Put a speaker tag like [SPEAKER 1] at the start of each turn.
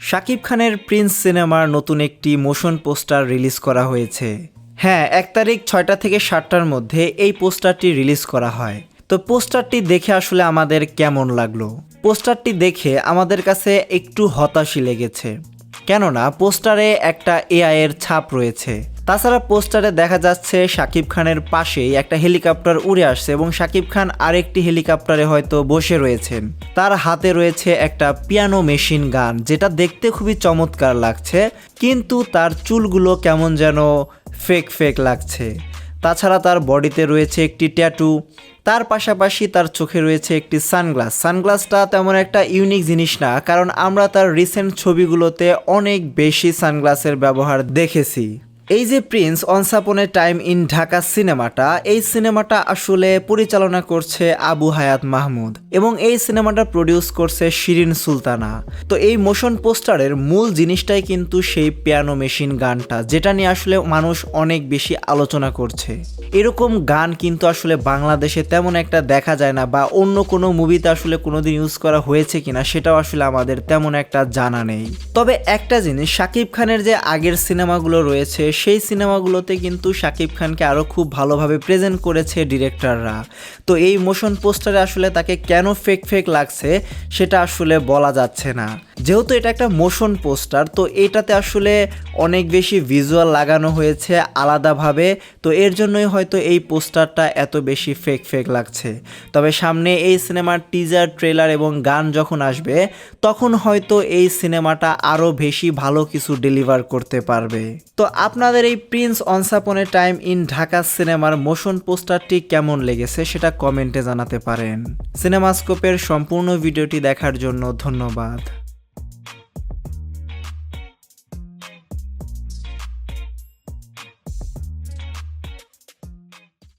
[SPEAKER 1] শাকিব খানের প্রিন্স সিনেমার নতুন একটি মোশন পোস্টার রিলিজ করা হয়েছে। হ্যাঁ এক তারিখ ছয়টা থেকে সাতটার মধ্যে এই পোস্টারটি রিলিজ করা হয়। তো পোস্টারটি দেখে আসলে আমাদের কেমন লাগল? পোস্টারটি দেখে আমাদের কাছে একটু হতাশই লেগেছে। কেননা, পোস্টারে একটা এআইয়ের ছাপ রয়েছে। তাছাড়া পোস্টারে দেখা যাচ্ছে শাকিব খানের পাশেই একটা হেলিকপ্টার উড়ে আসছে এবং শাকিব খান আরেকটি হেলিকপ্টারে হয়তো বসে রয়েছেন। তার হাতে রয়েছে একটা পিয়ানো মেশিন গান, যেটা দেখতে খুবই চমৎকার লাগছে, কিন্তু তার চুলগুলো কেমন যেন ফেক ফেক লাগছে। তাছাড়া তার বডিতে রয়েছে একটি ট্যাটু, তার পাশাপাশি তার চোখে রয়েছে একটি সানগ্লাস। সানগ্লাসটা তেমন একটা ইউনিক জিনিস না, কারণ আমরা তার রিসেন্ট ছবিগুলোতে অনেক বেশি সানগ্লাসের ব্যবহার দেখেছি। এই যে prince once upon a time in Dhaka সিনেমাটা এই সিনেমাটা আসলে পরিচালনা করছে আবু হায়াত মাহমুদ এবং এই সিনেমাটা প্রডিউস করছে শিরিন সুলতানা। তো এই মোশন পোস্টারের মূল জিনিসটাই কিন্তু সেই পিয়ানো মেশিন গানটা, যেটা নিয়ে আসলে মানুষ অনেক বেশি আলোচনা করছে। এরকম গান কিন্তু আসলে বাংলাদেশে তেমন একটা দেখা যায় না বা অন্য কোনো মুভিতে আসলে কোনোদিন ইউজ করা হয়েছে কিনা, সেটাও আসলে আমাদের তেমন একটা জানা নেই। তবে একটা জিনিস, শাকিব খানের যে আগের সিনেমাগুলো রয়েছে সেই সিনেমাগুলোতে কিন্তু শাকিব খানকে আরও খুব ভালোভাবে প্রেজেন্ট করেছে ডিরেক্টররা তো এই মোশন পোস্টারে আসলে তাকে কেন ফেক ফেক লাগছে, সেটা আসলে বলা যাচ্ছে না। যেহেতু এটা একটা মোশন পোস্টার তো এটাতে আসলে অনেক বেশি ভিজুয়াল লাগানো হয়েছে আলাদাভাবে, তো এর জন্যই হয়তো এই পোস্টারটা এত বেশি ফেক ফেক লাগছে। তবে সামনে এই সিনেমার টিজার ট্রেলার এবং গান যখন আসবে, তখন হয়তো এই সিনেমাটা আরও বেশি ভালো কিছু ডেলিভার করতে পারবে। তো আপনাদের এই prince once upon a time in Dhaka সিনেমার মোশন পোস্টারটি কেমন লেগেছে সেটা কমেন্টে জানাতে পারেন। সিনেমাস্কোপের সম্পূর্ণ ভিডিওটি দেখার জন্য ধন্যবাদ।